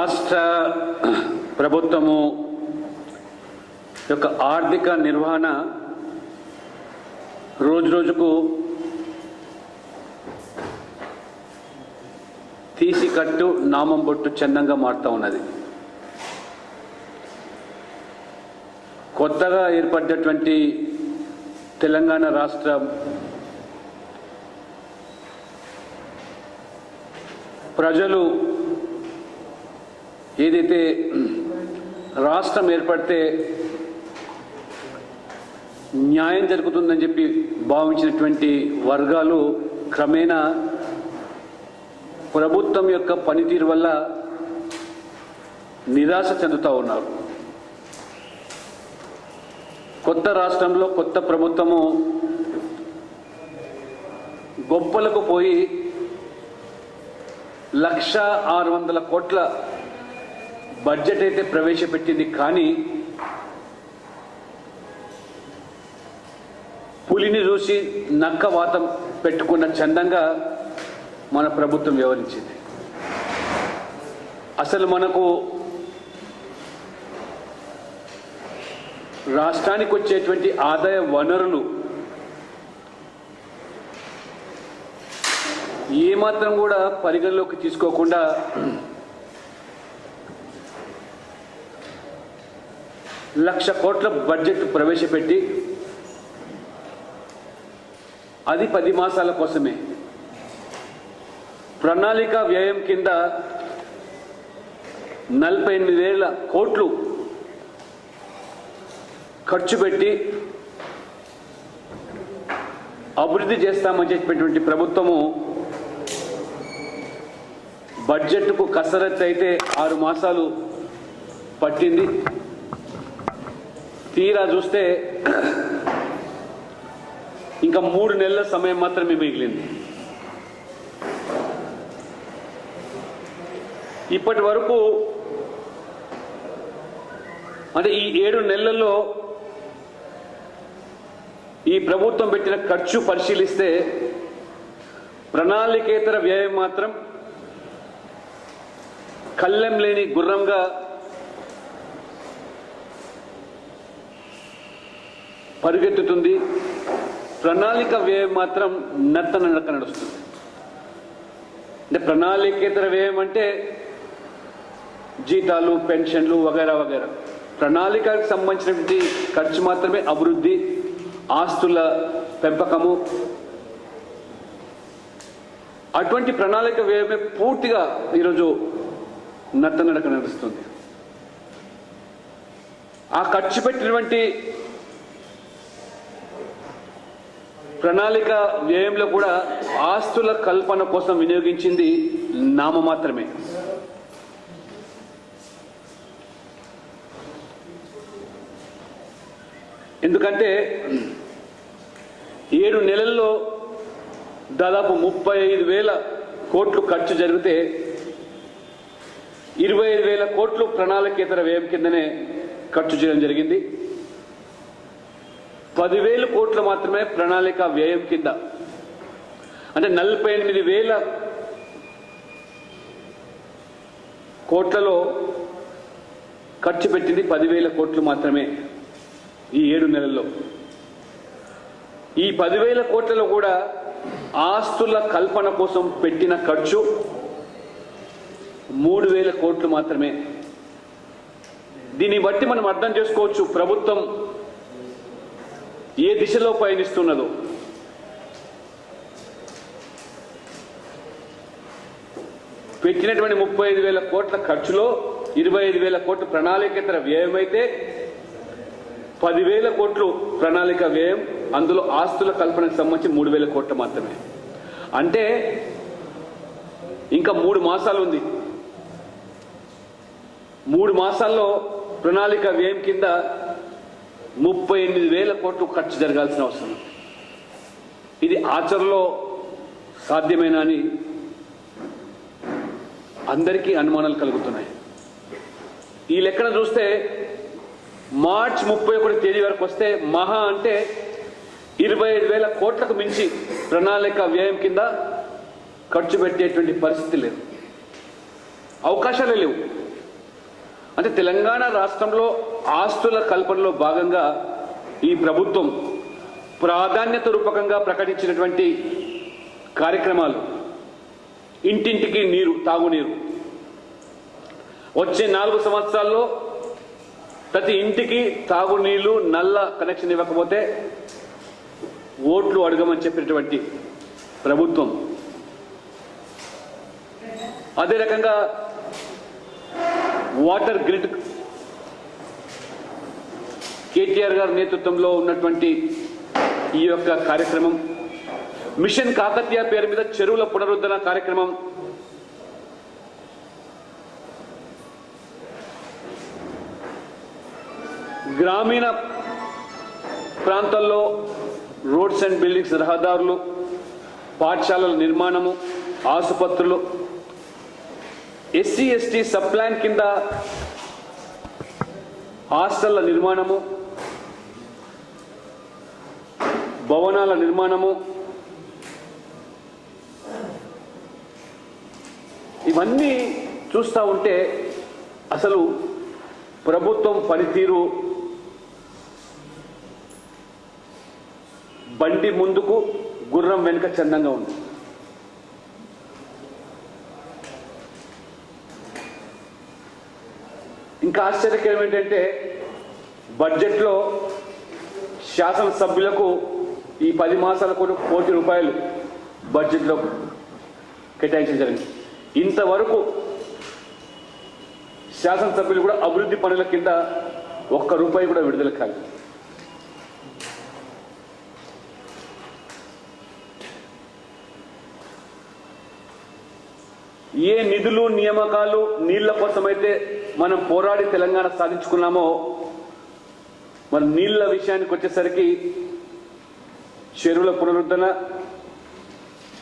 రాష్ట్ర ప్రభుత్వము యొక్క ఆర్థిక నిర్వహణ రోజు రోజుకు తీసి కట్టు నామం బొట్టు చందంగా మారుతూ ఉన్నది. కొత్తగా ఏర్పడ్డటువంటి తెలంగాణ రాష్ట్ర ప్రజలు ఏదైతే రాష్ట్రం ఏర్పడితే న్యాయం జరుగుతుందని చెప్పి భావించినటువంటి వర్గాలు క్రమేణా ప్రభుత్వం యొక్క పనితీరు వల్ల నిరాశ చెందుతూ ఉన్నారు. కొత్త రాష్ట్రంలో కొత్త ప్రభుత్వము గొప్పలకు పోయి లక్ష ఆరు వందల కోట్ల బడ్జెట్ అయితే ప్రవేశపెట్టింది కానీ పులిని చూసి నక్క వాతం పెట్టుకున్న చందంగా మన ప్రభుత్వం వివరించింది అసలు మనకు రాష్ట్రానికి వచ్చేటువంటి ఆదాయ వనరులు ఏమాత్రం కూడా పరిగణలోకి తీసుకోకుండా లక్ష కోట్ల బడ్జెట్ ప్రవేశపెట్టి అది పది మాసాల కోసమే. ప్రణాళిక వ్యయం కింద నలభై ఎనిమిది వేల కోట్లు ఖర్చు పెట్టి అభివృద్ధి చేస్తామని చెప్పినటువంటి ప్రభుత్వము బడ్జెట్కు కసరత్తు అయితే ఆరు మాసాలు పట్టింది. తీరా చూస్తే ఇంకా మూడు నెలల సమయం మాత్రమే మిగిలింది. ఇప్పటి వరకు అంటే ఈ ఏడు నెలల్లో ఈ ప్రభుత్వం పెట్టిన ఖర్చు పరిశీలిస్తే ప్రణాళికేతర వ్యయం మాత్రం కళ్ళెం లేని గుర్రంగా పరిగెత్తుతుంది. ప్రణాళిక వ్యయం మాత్రం నత్తన నడక నడుస్తుంది. అంటే ప్రణాళికేతర వ్యయం అంటే జీతాలు పెన్షన్లు వగైరా వగైరా. ప్రణాళికకు సంబంధించినటువంటి ఖర్చు మాత్రమే అభివృద్ధి ఆస్తుల పెంపకము. అటువంటి ప్రణాళిక వ్యయమే పూర్తిగా ఈరోజు నత్తనడక నడుస్తుంది. ఆ ఖర్చు పెట్టినటువంటి ప్రణాళిక వ్యయంలో కూడా ఆస్తుల కల్పన కోసం వినియోగించింది నామ మాత్రమే. ఎందుకంటే ఏడు నెలల్లో దాదాపు ముప్పై ఐదు వేల కోట్లు ఖర్చు జరిగితే ఇరవై ఐదు వేల కోట్లు ప్రణాళికేతర వ్యయం కిందనే ఖర్చు చేయడం జరిగింది. పదివేలు కోట్లు మాత్రమే ప్రణాళిక వ్యయం కింద. అంటే నలభై ఎనిమిది వేల కోట్లలో ఖర్చు పెట్టింది పదివేల కోట్లు మాత్రమే ఈ ఏడు నెలల్లో. ఈ పదివేల కోట్లలో కూడా ఆస్తుల కల్పన కోసం పెట్టిన ఖర్చు మూడు వేల కోట్లు మాత్రమే. దీన్ని బట్టి మనం అర్థం చేసుకోవచ్చు ప్రభుత్వం ఏ దిశలో పయనిస్తున్నదో. పెట్టినటువంటి ముప్పై ఐదు వేల కోట్ల ఖర్చులో ఇరవై ఐదు వేల కోట్ల ప్రణాళికేతర వ్యయం అయితే పదివేల కోట్లు ప్రణాళిక వ్యయం అందులో ఆస్తుల కల్పనకు సంబంధించి మూడు వేల కోట్లు మాత్రమే. అంటే ఇంకా మూడు మాసాలు ఉంది. మూడు మాసాల్లో ప్రణాళిక వ్యయం కింద ముప్పై ఎనిమిది వేల కోట్లు ఖర్చు జరగాల్సిన అవసరం. ఇది ఆచరణలో సాధ్యమేనా అని అందరికీ అనుమానాలు కలుగుతున్నాయి. ఈ లెక్కన చూస్తే మార్చ్ ముప్పై ఒకటి తేదీ వరకు వస్తే మహా అంటే ఇరవై ఐదు వేల కోట్లకు మించి ప్రణాళిక వ్యయం కింద ఖర్చు పెట్టేటువంటి పరిస్థితి లేదు. అవకాశాలే లేవు. అంటే తెలంగాణ రాష్ట్రంలో ఆస్తుల కల్పనలో భాగంగా ఈ ప్రభుత్వం ప్రాధాన్యత రూపకంగా ప్రకటించినటువంటి కార్యక్రమాలు. ఇంటింటికి నీరు తాగునీరు. వచ్చే నాలుగు సంవత్సరాల్లో ప్రతి ఇంటికి తాగునీళ్ళు నల్ల కనెక్షన్ ఇవ్వకపోతే ఓట్లు అడగమని చెప్పినటువంటి ప్రభుత్వం. అదే రకంగా వాటర్ గ్రిడ్. కేటీఆర్ గారి నేతృత్వంలో ఉన్నటువంటి ఈ యొక్క కార్యక్రమం మిషన్ కాకతీయ పేరు మీద చెరువుల పునరుద్ధరణ కార్యక్రమం గ్రామీణ ప్రాంతాల్లో రోడ్స్ అండ్ బిల్డింగ్స్ రహదారులు పాఠశాలల నిర్మాణము ఆసుపత్రులు ఎస్సీ ఎస్టీ సబ్ ప్లాన్ కింద హాస్టళ్ళ నిర్మాణము భవనాల నిర్మాణము ఇవన్నీ చూస్తూ ఉంటే అసలు ప్రభుత్వం పనితీరు బండి ముందుకు గుర్రం వెనుక చందంగా ఉంది. ఇంకా ఆశ్చర్యకరం ఏంటంటే బడ్జెట్లో శాసనసభ్యులకు ఈ పది మాసాలకు కోటి రూపాయలు బడ్జెట్లో కేటాయించడం జరిగింది. ఇంతవరకు శాసనసభ్యులు కూడా అభివృద్ధి పనుల కింద ఒక్క రూపాయి కూడా విడుదల కాదు ఏ నిధులు నియామకాలు నీళ్ళ కోసమైతే మనం పోరాడి తెలంగాణ సాధించుకున్నామో మరి నీళ్ళ విషయానికి వచ్చేసరికి చెరువుల పునరుద్ధరణ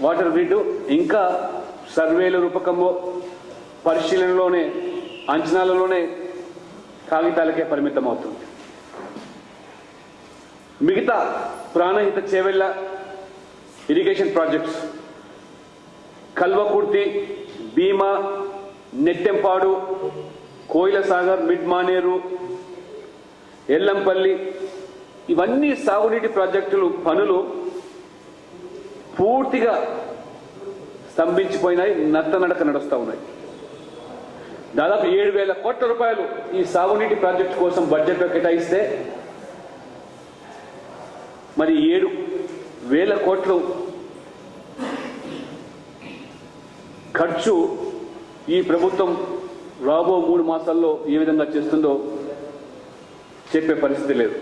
వాటర్ గ్రిడ్ ఇంకా సర్వేల రూపకంలో పరిశీలనలోనే అంచనాలలోనే కాగితాలకే పరిమితం అవుతుంది మిగతా Pranahita Chevella irrigation projects Kalwakurthy Bhima Nettempadu Koil Sagar mid Maneru Yellampalli ఇవన్నీ సాగునీటి ప్రాజెక్టులు పనులు పూర్తిగా స్తంభించిపోయినాయి నత్తనడక నడుస్తూ ఉన్నాయి. దాదాపు ఏడు వేల కోట్ల రూపాయలు ఈ సాగునీటి ప్రాజెక్టు కోసం బడ్జెట్లో కేటాయిస్తే మరి ఏడు వేల కోట్లు ఖర్చు ఈ ప్రభుత్వం రాబో మూడు మాసాల్లో ఏ విధంగా చేస్తుందో చెప్పే పరిస్థితి లేదు.